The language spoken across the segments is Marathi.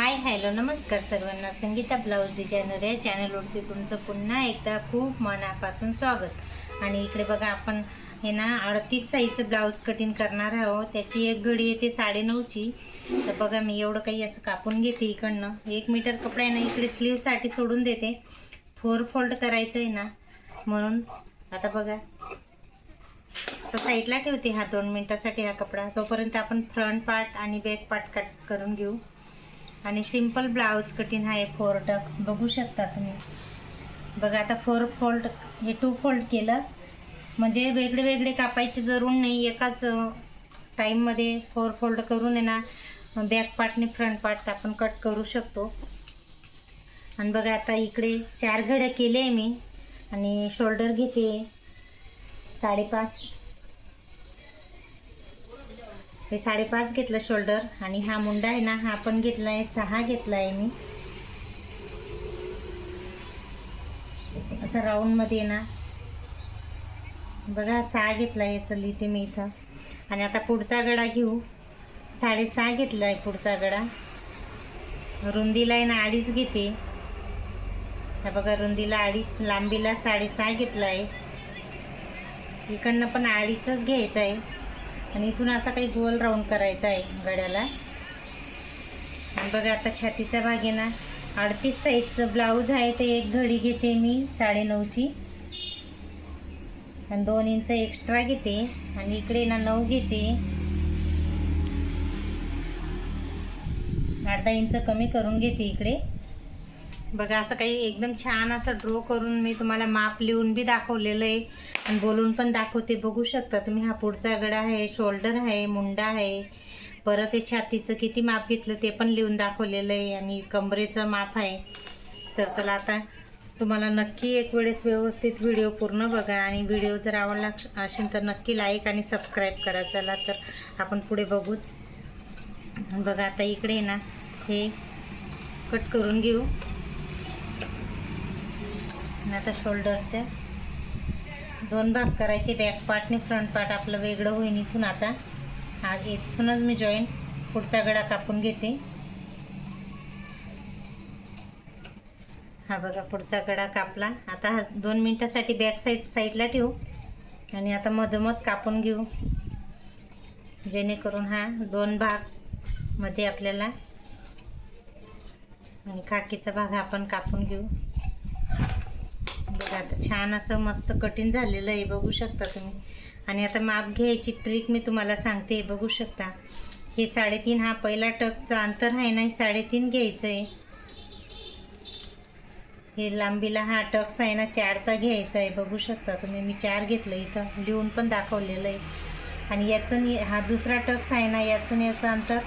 हाय हॅलो नमस्कार सर्वांना. संगीता ब्लाऊज डिझायनर या चॅनलवरती तुमचं पुन्हा एकदा खूप मनापासून स्वागत. आणि इकडे बघा आपण हे ना अडतीस साईजचं ब्लाऊज कटिंग करणार आहोत. त्याची एक घडी येते साडेनऊची. तर बघा मी एवढं काही असं कापून घेते इकडनं. एक मीटर कपडा आहे ना इकडे स्लीवसाठी सोडून देते. फोर फोल्ड करायचं आहे ना म्हणून आता बघा. तर साईडला ठेवते हा दोन मिनटासाठी हा कपडा. तोपर्यंत आपण फ्रंट पार्ट आणि बॅक पार्ट कट करून घेऊ. आणि सिंपल ब्लाऊज कटिंग आहे फोर टक्स बघू शकता तुम्ही. बघा आता फोर फोल्ड हे टू फोल्ड केलं. म्हणजे वेगळे वेगळे कापायचे जरूर नाही. एकाच टाईममध्ये फोर फोल्ड करून आहे ना बॅक पार्टने फ्रंट पार्ट आपण कट करू शकतो. आणि बघा आता इकडे चार घड्या केले आहे मी. आणि शोल्डर घेते. साडेपाच हे साडेपाच घेतलं शोल्डर आणि हा मुंडा आहे ना हा पण घेतला आहे सहा घेतला आहे मी. असं राऊंडमध्ये ना. बघा सहा घेतला आहे चल लिहिते मी इथं. आणि आता पुढचा गडा घेऊ. साडेसहा घेतला आहे पुढचा गडा. रुंदीला आहे ना अडीच घेते. हा बघा रुंदीला अडीच लांबीला साडेसहा घेतला आहे इकडनं पण अडीचच घ्यायचं आहे आणि इथून असा काही गोल राऊंड करायचा आहे गड्याला. आणि बघा आता छातीचा भाग आहे ना. अडतीस साईजचं ब्लाऊज आहे ते एक घडी घेते मी साडेनऊची. आणि दोन इंच एक्स्ट्रा घेते. आणि इकडे ना नऊ घेते. अर्धा इंच कमी करून घेते इकडे. बघा असं काही एकदम छान असं ड्रॉ करून मी तुम्हाला माप लिहून बी दाखवलेलं आहे. आणि बोलून पण दाखवते बघू शकता तुम्ही. हा पुढचा गडा आहे शोल्डर आहे मुंडा आहे. परत हे छातीचं किती माप घेतलं ते पण लिहून दाखवलेलं आहे. आणि कमरेचं माप आहे. तर चला आता तुम्हाला नक्की एक वेळेस व्यवस्थित व्हिडिओ पूर्ण बघा. आणि व्हिडिओ जर आवडला असेल तर नक्की लाईक आणि सबस्क्राईब करा. चला तर आपण पुढे बघूच. बघा आता इकडे ना हे कट करून घेऊ. आणि आता शोल्डरचे दोन भाग करायचे बॅक पार्ट आणि फ्रंट पार्ट आपलं वेगळं होईल इथून आता. हा इथूनच मी जॉईन पुढचा गडा कापून घेते. हा बघा पुढचा गडा कापला. आता हा दोन मिनटासाठी बॅक साईड साईडला ठेवू. आणि आता मधोमध कापून घेऊ. जेणेकरून हा दोन भागमध्ये आपल्याला आणि खाकीचा भाग आपण कापून घेऊ. बघा आता छान असं मस्त कठीण झालेलं आहे बघू शकता तुम्ही. आणि आता माप घ्यायची ट्रिक मी तुम्हाला सांगते बघू शकता. हे साडेतीन हा पहिला टकचा अंतर आहे ना हे साडेतीन घ्यायचं आहे हे लांबीला हा टक्स आहे ना चारचा घ्यायचा आहे बघू शकता तुम्ही. मी चार घेतलं इथं लिहून पण दाखवलेलं आहे. आणि याचं हा दुसरा टक्स आहे ना याचं याचं अंतर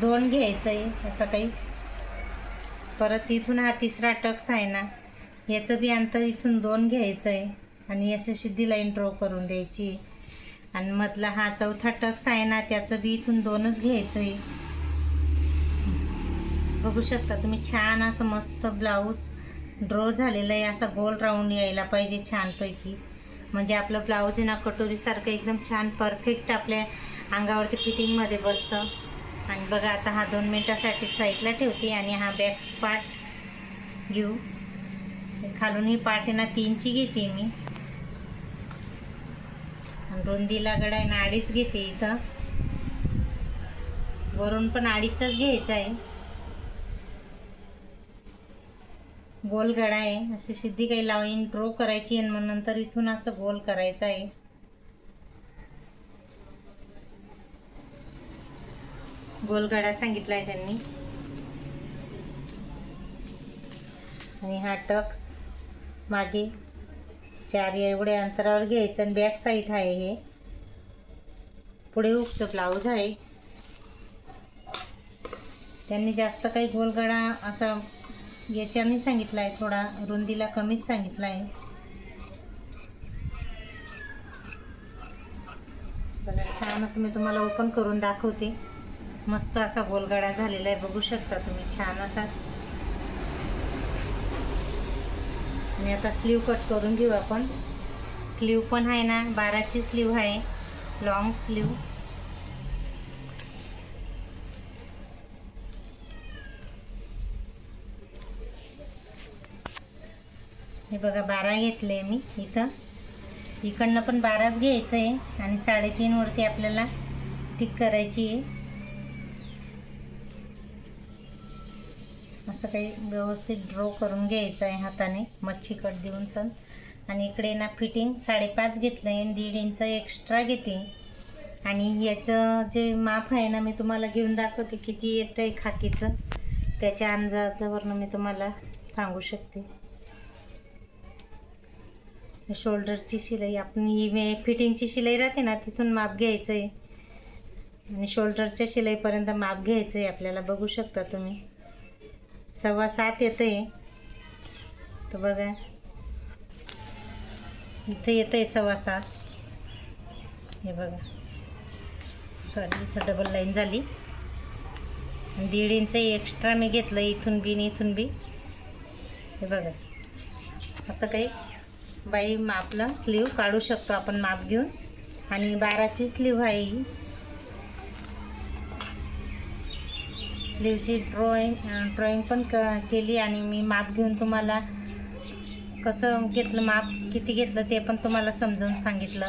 दोन घ्यायचं आहे असं काही. परत इथून हा तिसरा टक्स आहे ना याचं बी अंतर इथून दोन घ्यायचं आहे आणि अशी सिद्धी लाईन करून द्यायची. आणि मधला हा चौथा टक्स आहे ना त्याचं बी इथून दोनच घ्यायचं आहे बघू शकता तुम्ही छान असं मस्त ब्लाऊज ड्रॉ झालेलं आहे असा गोल राऊंड यायला पाहिजे छानपैकी. म्हणजे आपलं ब्लाऊज आहे ना कटोरीसारखं एकदम छान परफेक्ट आपल्या अंगावरती फिटिंगमध्ये बसतं. आणि बघा आता हा दोन मिनटासाठी साईडला ठेवते आणि हा बॅक पार्ट घेऊ. खालून ही पाठ आहे ना तीनची घेते मी. रुंदीला गडा आहे ना अडीच घेते इथं. वरून पण अडीचच घ्यायचा आहे. गोल गडा आहे अशी सिद्धी काही लावून ड्रो करायची आणि मग नंतर इथून असं गोल करायचं आहे. गोल गडा सांगितला आहे त्यांनी. आणि हा टक्स मागे. चार एवढ्या अंतरावर घ्यायचं आणि बॅक साईड आहे हे. पुढे उगचं ब्लाऊज आहे. त्यांनी जास्त काही गोलगडा असा याच्याने सांगितला आहे थोडा रुंदीला कमीच सांगितला आहे बघा छान असं मी तुम्हाला ओपन करून दाखवते. मस्त असा गोलगडा झालेला आहे बघू शकता तुम्ही छान असा आणि आता स्लीव कट करून घेऊ आपण. स्लीव पण आहे ना बाराची स्लीव आहे. लॉंग स्लीव हे बघा बारा घेतले मी इथं. इकडनं पण बाराच घ्यायचं आहे आणि साडेतीनवरती आपल्याला टिक करायची आहे. असं काही व्यवस्थित ड्रॉ करून घ्यायचं आहे हाताने. मच्छी कट देऊन सण. आणि इकडे ना फिटिंग साडेपाच घेतलं आहे. दीड इंच एक्स्ट्रा घेते. आणि याचं जे माप आहे ना मी तुम्हाला घेऊन दाखवते किती येतं आहे खाकीचं. त्याच्या अंदाजावरनं मी तुम्हाला सांगू शकते. शोल्डरची शिलाई आपण ही फिटिंगची शिलाई राहते ना तिथून माप घ्यायचं आहे आणि शोल्डरच्या शिलाईपर्यंत माप घ्यायचं आहे आपल्याला बघू शकता तुम्ही. सव्वा सात येतं आहे तर बघा. इथं येतं आहे सव्वा सात. हे बघा. सॉरी इथं डबल लाईन झाली. आणि दीड इंच एक्स्ट्रा मी घेतलं इथून बी आणि इथून बी. हे बघा. असं काही बाई आपलं स्लीव काढू शकतो आपण माप घेऊन. आणि बाराची स्लीव आहे स्लीवची ड्रॉईंग ड्रॉईंग पण क केली आणि मी माप घेऊन तुम्हाला कसं घेतलं माप किती घेतलं ते पण तुम्हाला समजावून सांगितलं.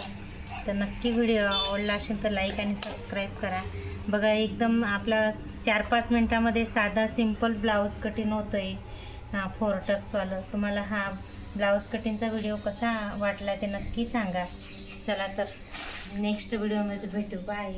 तर नक्की व्हिडिओ आवडला असेल तर लाईक आणि सबस्क्राईब करा. बघा एकदम आपला चार पाच मिनटामध्ये साधा सिंपल ब्लाऊज कटिंग होतं आहे फोर टक्सवालं तुम्हाला हा ब्लाऊज कटिंगचा व्हिडिओ कसा वाटला ते नक्की सांगा. चला तर नेक्स्ट व्हिडिओमध्ये भेटू. बाय